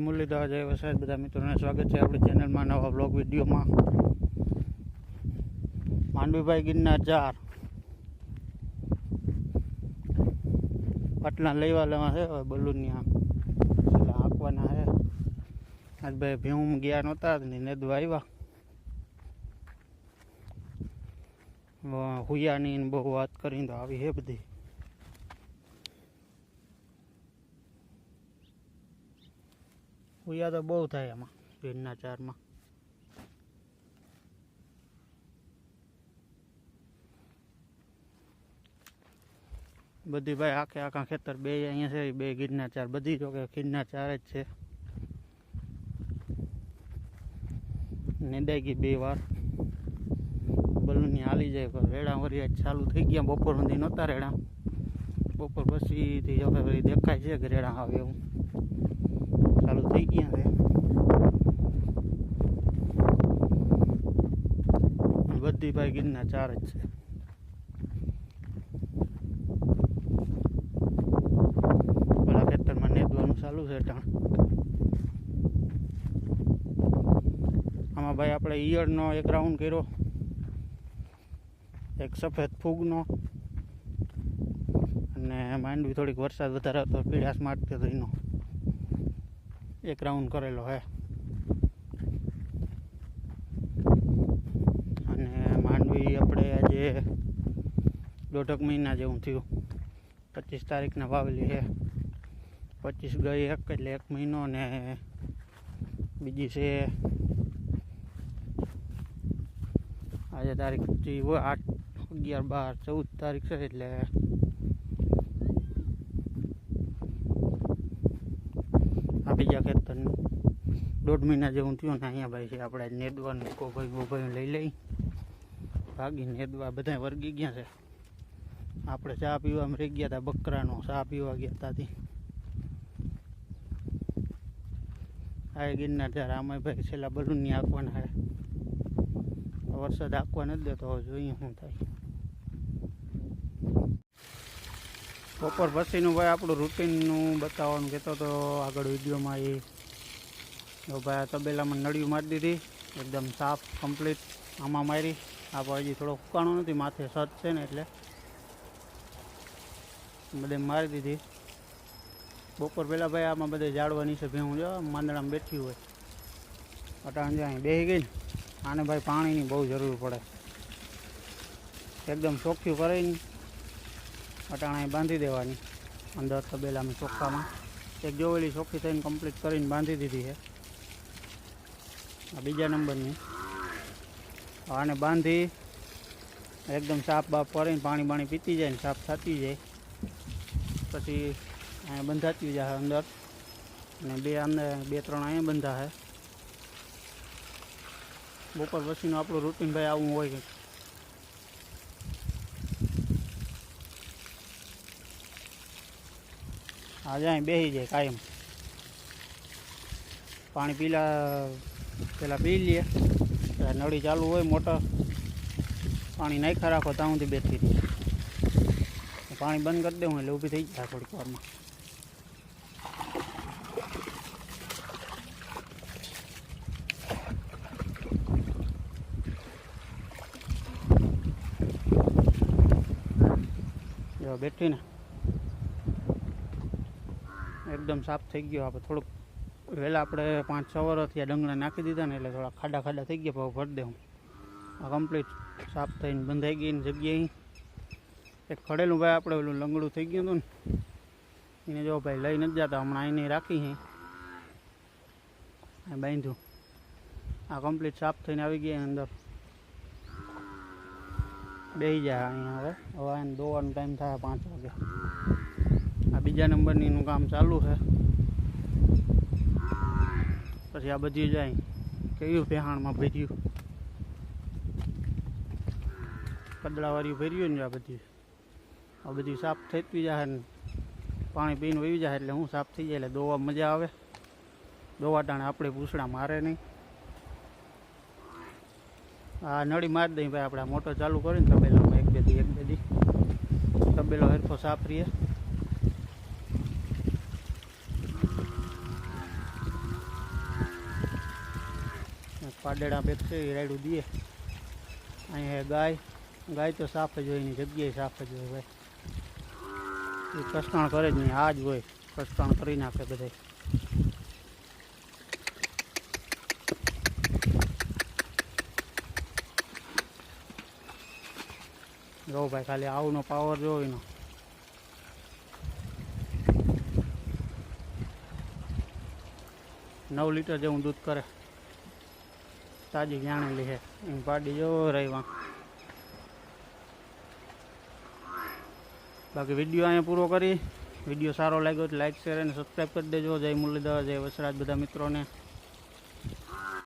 જય મુરલીધર જય વસાદ બધા મિત્રોને સ્વાગત છે આપણી ચેનલમાં નવા બ્લોગ વિડીયોમાં. માંડવીભાઈ ગિરનાર ચાર. પાટલા લેવા લેવા છે હવે બલૂનની આ એટલે આંકવાના છે આજ ભાઈ ભીમ ગયા નહોતા ને નેદવા આવ્યા. હુયાની બહુ વાત કરીને તો આવી છે બધી. હુયા તો બહુ થાય એમાં ભીડના ચારમાં. બધી ભાઈ આખે આખા ખેતર બે અહીંયા છે, બે ગીરના ચાર. બધી જો કે ગીરના ચાર જ છે. નેદાઈ ગઈ બે વાર. બલૂનની હાલી જાય, પણ રેડા વરી ચાલુ થઈ ગયા. બપોર સુધી નહોતા રેડા. બપોર પછીથી હવે દેખાય છે કે રેડા આવે એવું. થઈ ગયા છે બધી ભાઈ ગીરના ચાર જ છે. પેલા ખેતરમાં નેદવાનું ચાલુ છે ટાણ આમાં ભાઈ આપણે ઈયળનો એક રાઉન્ડ કર્યો. એક સફેદ ફૂગનો. અને માંડવી થોડીક વરસાદ વધારે હતો પીળાશ મારતી હતો એનો એક રાઉન્ડ કરેલો હે. અને માંડવી આપણે આજે દોઢક મહિના જેવું થયું. પચીસ તારીખના વાવેલી છે પચીસ ગઈ એક એટલે એક મહિનો ને બીજી છે આજે તારીખ આઠ, અગિયાર, બાર, ચૌદ તારીખ છે એટલે આ બીજા ખેતરનું. દોઢ મહિના જેવું થયું ને અહીંયા ભાઈ છે, આપણે નેદવાનું કોભાઈ બોભાઈ લઈ લઈ. ભાગી નેદવા, બધા વર્ગી ગયા છે. આપણે ચા પીવામાં રહી ગયા હતા બકરાનો ચા પીવા ગયા હતા તી. આ ગિરનાર ત્યારે આમાં ભાઈ છેલ્લા બલૂનની આંકવાના વરસાદ આંકવા નથી દેતો જોઈએ શું થાય. બપોર પછીનું ભાઈ આપણું રૂટીનનું બતાવવાનું કહેતો તો આગળ વિડીયોમાં એ. તો ભાઈ આ તબેલામાં નળિયું મારી દીધી, એકદમ સાફ કમ્પ્લીટ આમાં મારી. આ પણ હજી થોડો ઉકાણો નથી, માથે સત છે ને એટલે. બધે મારી દીધી. બપોર પહેલાં ભાઈ આમાં બધે જાળવાની છે ભેહું જો માંદડામાં બેઠી હોય. અટાણ જો અહીં બેસી ગઈ આને ભાઈ પાણીની બહુ જરૂર પડે. એકદમ ચોખ્ખું કરીને અટાણે બાંધી દેવાની. અંદર તબેલામાં ચોખ્ખામાં એક જોવેલી ચોખ્ખી થઈને કમ્પ્લીટ કરીને બાંધી દીધી છે. આ બીજા નંબરની. આને બાંધી એકદમ સાફ બાફ કરીને પાણી બાણી પીતી જાય ને સાફ થતી જાય. પછી અહીંયા બંધાતી જાય અંદર. અને બે અંદર બે ત્રણ અહીંયા બંધા છે. બપોર પછીનું આપણું રૂટીન ભાઈ આવું હોય કંઈક. આજે અહીં બેસી જાય કાયમ. પાણી પીલા, પેલા પી લઈએ નળી ચાલુ હોય, મોટર. પાણી નાખ્યા રાખો, ત્યાં સુધી બેઠી રહી. પાણી બંધ કરી દેવું, એટલે ઊભી થઈ જાય થોડીક વારમાં. બેઠી ને. એકદમ સાફ થઈ ગયો. આપણે થોડુંક વહેલા આપણે પાંચ છ વર્ષથી આ ડંગણા નાખી દીધા ને એટલે થોડા ખાડા ખાડા થઈ ગયા, ભાવ ભરી દઉં આ કમ્પ્લીટ સાફ થઈને બંધાઈ ગઈ જગ્યાએ એક ખડેલું ભાઈ આપણે ઓલું લંગડું થઈ ગયું હતું ને. એને જો ભાઈ લઈ નથી જતા, હમણાં એને રાખી છે આ બાંધ્યું. આ કમ્પ્લીટ સાફ થઈને આવી ગયા અંદર. બેસી જાય અહીંયા હવે. હવે એને દોવાનો ટાઈમ થાય પાંચ વાગે. આ બીજા નંબરની એનું કામ ચાલુ છે. પછી આ બધી જાય કેવું ભેહાણમાં ભર્યું? કદડાવાળી ભર્યું ને આ બધી. આ બધી સાફ થઈ જાય ને. પાણી પીને વહી જાય એટલે હું સાફ થઈ જાય એટલે દોવા મજા આવે. દોવા ટાણે આપણે પૂછડા મારે નહીં. આ નળી મારી દઈ ભાઈ, આપણે મોટર ચાલુ કરીને તબેલામાં એક બે એક બે તબેલો હરખો સાફ રહીએ પાડેડા બેક છે એ રાયડું દઈએ. અહીંયા ગાય. ગાય તો સાફ જ હોય, એની જગ્યાએ સાફ જ હોય ભાઈ. એ કસકાણ કરે જ નહીં, આ જ હોય. કસકાણ કરી નાખે બધા જો ભાઈ, ખાલી આવનો પાવર જો એનો. નવ લીટર જેવું દૂધ કરે. તાજી જાણેલી છે. પાડી જો રહેવા બાકી વીડિયો અહીંયા પૂરો કરી. વીડિયો સારો લાગ્યો તો લાઈક શેર અને સબસ્ક્રાઈબ કરી દેજો. જય મુરલીધર, જય વસરાજ બધા મિત્રોને.